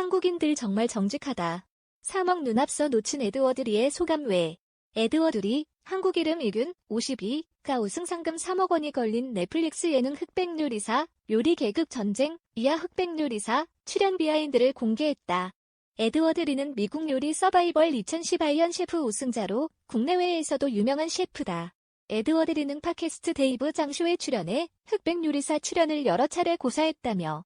한국인들 정말 정직하다. 3억 눈앞서 놓친 에드워드리의 소감 외. 에드워드리, 한국 이름 이균, 52가 우승 상금 3억 원이 걸린 넷플릭스 예능 흑백 요리 사, 요리 계급 전쟁, 이하 흑백 요리 사, 출연 비하인드를 공개했다. 에드워드 리는 미국 요리 서바이벌 2018년 셰프 우승자로 국내외에서도 유명한 셰프다. 에드워드 리는 팟캐스트 데이브 장쇼에 출연해 흑백 요리사 출연을 여러 차례 고사했다며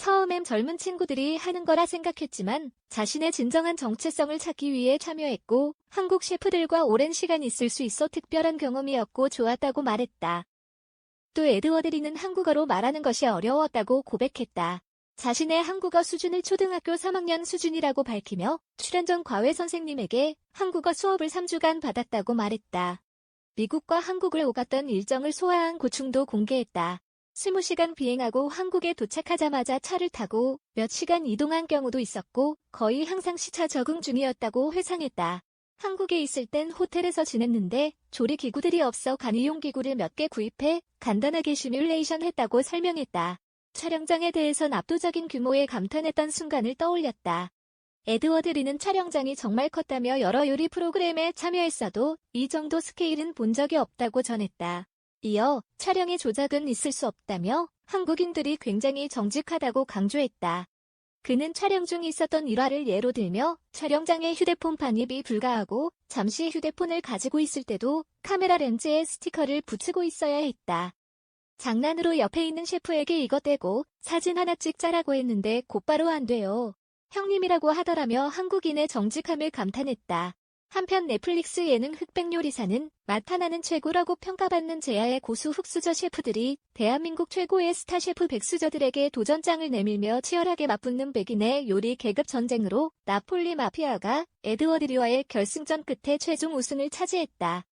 처음엔 젊은 친구들이 하는 거라 생각했지만 자신의 진정한 정체성을 찾기 위해 참여했고 한국 셰프들과 오랜 시간 있을 수 있어 특별한 경험이었고 좋았다고 말했다. 또 에드워드 리는 한국어로 말하는 것이 어려웠다고 고백했다. 자신의 한국어 수준을 초등학교 3학년 수준이라고 밝히며 출연 전 과외 선생님에게 한국어 수업을 3주간 받았다고 말했다. 미국과 한국을 오갔던 일정을 소화한 고충도 공개했다. 20시간 비행하고 한국에 도착하자마자 차를 타고 몇 시간 이동한 경우도 있었고 거의 항상 시차 적응 중이었다고 회상했다. 한국에 있을 땐 호텔에서 지냈는데 조리 기구들이 없어 간이용 기구를 몇 개 구입해 간단하게 시뮬레이션 했다고 설명했다. 촬영장에 대해선 압도적인 규모에 감탄했던 순간을 떠올렸다. 에드워드 리는 촬영장이 정말 컸다며 여러 요리 프로그램에 참여했어도 이 정도 스케일은 본 적이 없다고 전했다. 이어 촬영의 조작은 있을 수 없다며 한국인들이 굉장히 정직하다고 강조했다. 그는 촬영 중 있었던 일화를 예로 들며 촬영장에 휴대폰 반입이 불가하고 잠시 휴대폰을 가지고 있을 때도 카메라 렌즈에 스티커를 붙이고 있어야 했다. 장난으로 옆에 있는 셰프에게 이거 떼고 사진 하나 찍자라고 했는데 곧바로 안 돼요. 형님이라고 하더라며 한국인의 정직함을 감탄했다. 한편 넷플릭스 예능 흑백 요리사는 맛 하나는 최고라고 평가받는 제야의 고수 흑수저 셰프들이 대한민국 최고의 스타 셰프 백수저들에게 도전장을 내밀며 치열하게 맞붙는 백인의 요리 계급 전쟁으로 나폴리 마피아가 에드워드 리와의 결승전 끝에 최종 우승을 차지했다.